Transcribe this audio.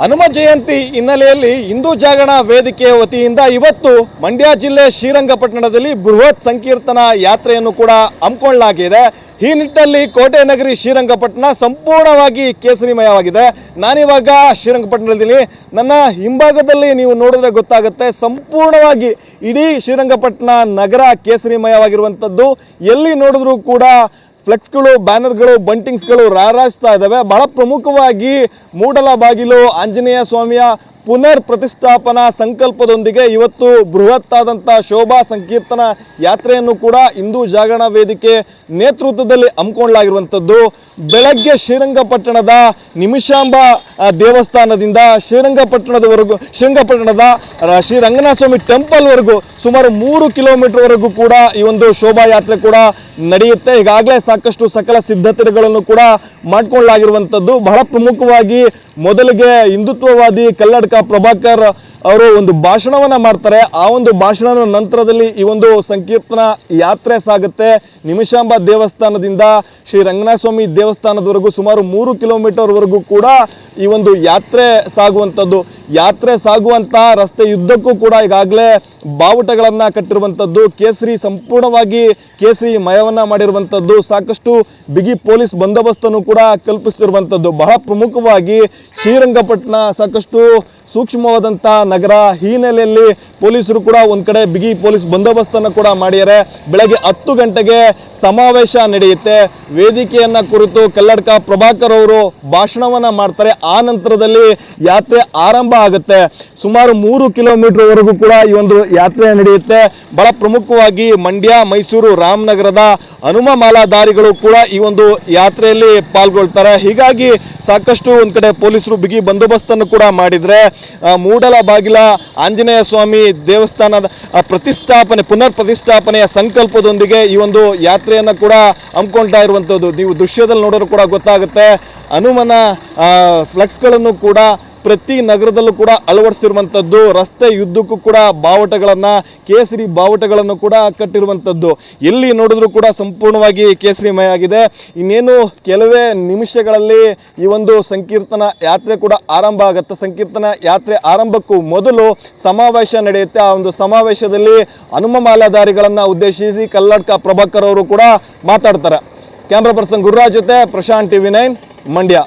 ಹನುಮ ಜಯಂತಿ ಹಿನ್ನೆಲೆಯಲ್ಲಿ ಹಿಂದೂ ಜಾಗರಣ ವೇದಿಕೆಯ ವತಿಯಿಂದ ಇವತ್ತು ಮಂಡ್ಯ ಜಿಲ್ಲೆ ಶ್ರೀರಂಗಪಟ್ಟಣದಲ್ಲಿ ಬೃಹತ್ ಸಂಕೀರ್ತನ ಯಾತ್ರೆಯನ್ನು ಕೂಡ ಹಮ್ಮಿಕೊಳ್ಳಲಾಗಿದೆ. ಈ ನಿಟ್ಟಿನಲ್ಲಿ ಕೋಟೆ ನಗರಿ ಶ್ರೀರಂಗಪಟ್ಟಣ ಸಂಪೂರ್ಣವಾಗಿ ಕೇಸರಿಮಯವಾಗಿದೆ. ನಾನಿವಾಗ ಶ್ರೀರಂಗಪಟ್ಟಣದಲ್ಲಿ ನನ್ನ ಹಿಂಭಾಗದಲ್ಲಿ ನೀವು ನೋಡಿದ್ರೆ ಗೊತ್ತಾಗುತ್ತೆ, ಸಂಪೂರ್ಣವಾಗಿ ಇಡೀ ಶ್ರೀರಂಗಪಟ್ಟಣ ನಗರ ಕೇಸರಿಮಯವಾಗಿರುವಂಥದ್ದು. ಎಲ್ಲಿ ನೋಡಿದ್ರೂ ಕೂಡ ಫ್ಲೆಕ್ಸ್ಗಳು, ಬ್ಯಾನರ್ಗಳು, ಬಂಟಿಂಗ್ಸ್ಗಳು ರಾರಾಜ್ತಾ ಇದ್ದಾವೆ. ಬಹಳ ಪ್ರಮುಖವಾಗಿ ಮೂಡಲ ಬಾಗಿಲು ಆಂಜನೇಯ ಸ್ವಾಮಿಯ ಪುನರ್ ಪ್ರತಿಷ್ಠಾಪನಾ ಸಂಕಲ್ಪದೊಂದಿಗೆ ಇವತ್ತು ಬೃಹತ್ತಾದಂಥ ಶೋಭಾ ಸಂಕೀರ್ತನ ಯಾತ್ರೆಯನ್ನು ಕೂಡ ಹಿಂದೂ ಜಾಗರಣ ವೇದಿಕೆ ನೇತೃತ್ವದಲ್ಲಿ ಹಮ್ಮಿಕೊಳ್ಳಲಾಗಿರುವಂಥದ್ದು. ಬೆಳಗ್ಗೆ ಶ್ರೀರಂಗಪಟ್ಟಣದ ನಿಮಿಷಾಂಬ ದೇವಸ್ಥಾನದಿಂದ ಶ್ರೀರಂಗಪಟ್ಟಣದವರೆಗೂ ಶ್ರೀರಂಗಪಟ್ಟಣದ ಶ್ರೀರಂಗನಾಥ ಶ್ರೀ ರಂಗನಾಥ ಸ್ವಾಮಿ ಟೆಂಪಲ್ವರೆಗೂ ಸುಮಾರು ಮೂರು ಕಿಲೋಮೀಟರ್ವರೆಗೂ ಕೂಡ ಈ ಒಂದು ಶೋಭಾಯಾತ್ರೆ ಕೂಡ ನಡೆಯುತ್ತೆ. ಈಗಾಗಲೇ ಸಾಕಷ್ಟು ಸಕಲ ಸಿದ್ಧತೆಗಳನ್ನು ಕೂಡ ಮಾಡಿಕೊಳ್ಳಲಾಗಿರುವಂಥದ್ದು. ಬಹಳ ಪ್ರಮುಖವಾಗಿ ಮೊದಲಿಗೆ ಹಿಂದುತ್ವವಾದಿ ಕಲ್ಲಡ್ಕ ಪ್ರಭಾಕರ್ ಅವರು ಒಂದು ಭಾಷಣವನ್ನ ಮಾಡ್ತಾರೆ. ಆ ಒಂದು ಭಾಷಣದ ನಂತರದಲ್ಲಿ ಈ ಒಂದು ಸಂಕೀರ್ತನ ಯಾತ್ರೆ ಸಾಗುತ್ತೆ. ನಿಮಿಷಾಂಬ ದೇವಸ್ಥಾನದಿಂದ ಶ್ರೀ ರಂಗನಾಥ ಸ್ವಾಮಿ ದೇವಸ್ಥಾನದವರೆಗೂ ಸುಮಾರು ಮೂರು ಕಿಲೋಮೀಟರ್ವರೆಗೂ ಕೂಡ ಈ ಒಂದು ಯಾತ್ರೆ ಸಾಗುವಂಥದ್ದು. ಯಾತ್ರೆ ಸಾಗುವಂತ ರಸ್ತೆ ಯುದ್ಧಕ್ಕೂ ಕೂಡ ಈಗಾಗಲೇ ಬಾವುಟಗಳನ್ನು ಕಟ್ಟಿರುವಂಥದ್ದು. ಕೇಸರಿ ಸಂಪೂರ್ಣವಾಗಿ ಕೇಸರಿ ಮಯವನ್ನ ಮಾಡಿರುವಂಥದ್ದು. ಸಾಕಷ್ಟು ಬಿಗಿ ಪೊಲೀಸ್ ಬಂದೋಬಸ್ತನ್ನು ಕೂಡ ಕಲ್ಪಿಸ್ತಿರುವಂಥದ್ದು. ಬಹಳ ಪ್ರಮುಖವಾಗಿ ಶ್ರೀರಂಗಪಟ್ಟಣ ಸಾಕಷ್ಟು ಸೂಕ್ಷ್ಮವಾದಂಥ ನಗರ ಹಿನ್ನೆಲೆಯಲ್ಲಿ ಪೊಲೀಸರು ಕೂಡ ಒಂದ್ ಕಡೆ ಬಿಗಿ ಪೊಲೀಸ್ ಬಂದೋಬಸ್ತನ್ನು ಕೂಡ ಮಾಡಿದ್ದಾರೆ. ಬೆಳಗ್ಗೆ ಹತ್ತು ಗಂಟೆಗೆ ಸಮಾವೇಶ ನಡೆಯುತ್ತೆ. ವೇದಿಕೆಯನ್ನ ಕುರಿತು ಕಲ್ಲಡ್ಕ ಪ್ರಭಾಕರ್ ಅವರು ಭಾಷಣವನ್ನ ಮಾಡ್ತಾರೆ. ಆ ನಂತರದಲ್ಲಿ ಯಾತ್ರೆ ಆರಂಭ ಆಗುತ್ತೆ. ಸುಮಾರು ಮೂರು ಕಿಲೋಮೀಟರ್ ವರೆಗೂ ಕೂಡ ಈ ಒಂದು ಯಾತ್ರೆ ನಡೆಯುತ್ತೆ. ಬಹಳ ಪ್ರಮುಖವಾಗಿ ಮಂಡ್ಯ, ಮೈಸೂರು, ರಾಮನಗರದ ಹನುಮ ಮಾಲಾಧಾರಿಗಳು ಕೂಡ ಈ ಒಂದು ಯಾತ್ರೆಯಲ್ಲಿ ಪಾಲ್ಗೊಳ್ತಾರೆ. ಹೀಗಾಗಿ ಸಾಕಷ್ಟು ಒಂದು ಕಡೆ ಪೊಲೀಸರು ಬಿಗಿ ಬಂದೋಬಸ್ತನ್ನು ಕೂಡ ಮಾಡಿದ್ರೆ ಮೂಡಲ ಬಾಗಿಲ, ಆಂಜನೇಯ ಸ್ವಾಮಿ ದೇವಸ್ಥಾನದ ಪ್ರತಿಷ್ಠಾಪನೆ ಪುನರ್ ಪ್ರತಿಷ್ಠಾಪನೆಯ ಸಂಕಲ್ಪದೊಂದಿಗೆ ಈ ಒಂದು ಯಾತ್ರೆಯನ್ನ ಕೂಡ ಹಮ್ಮಿಕೊಳ್ತಾ ಇರುವಂಥದ್ದು ನೀವು ದೃಶ್ಯದಲ್ಲಿ ನೋಡೋರು ಕೂಡ ಗೊತ್ತಾಗುತ್ತೆ. ಹನುಮನ ಫ್ಲೆಕ್ಸ್ಗಳನ್ನು ಕೂಡ ಪ್ರತಿ ನಗರದಲ್ಲೂ ಕೂಡ ಅಳವಡಿಸಿರುವಂಥದ್ದು ರಸ್ತೆ ಯುದ್ಧಕ್ಕೂ ಕೂಡ ಬಾವುಟಗಳನ್ನು, ಕೇಸರಿ ಬಾವುಟಗಳನ್ನು ಕೂಡ ಕಟ್ಟಿರುವಂಥದ್ದು ಎಲ್ಲಿ ನೋಡಿದ್ರೂ ಕೂಡ ಸಂಪೂರ್ಣವಾಗಿ ಕೇಸರಿಮಯ ಆಗಿದೆ. ಇನ್ನೇನು ಕೆಲವೇ ನಿಮಿಷಗಳಲ್ಲಿ ಈ ಒಂದು ಸಂಕೀರ್ತನ ಯಾತ್ರೆ ಕೂಡ ಆರಂಭ ಆಗುತ್ತೆ. ಸಂಕೀರ್ತನ ಯಾತ್ರೆ ಆರಂಭಕ್ಕೂ ಮೊದಲು ಸಮಾವೇಶ ನಡೆಯುತ್ತೆ. ಆ ಒಂದು ಸಮಾವೇಶದಲ್ಲಿ ಹನುಮ ಮಾಲಾಧಾರಿಗಳನ್ನು ಉದ್ದೇಶಿಸಿ ಕಲ್ಲಡ್ಕ ಪ್ರಭಾಕರ್ ಅವರು ಕೂಡ ಮಾತಾಡ್ತಾರೆ. ಕ್ಯಾಮ್ರಾ ಪರ್ಸನ್ ಗುರುರಾಜ್ ಜೊತೆ ಪ್ರಶಾಂತ್ ಟಿವಿ ನೈನ್ ಮಂಡ್ಯ.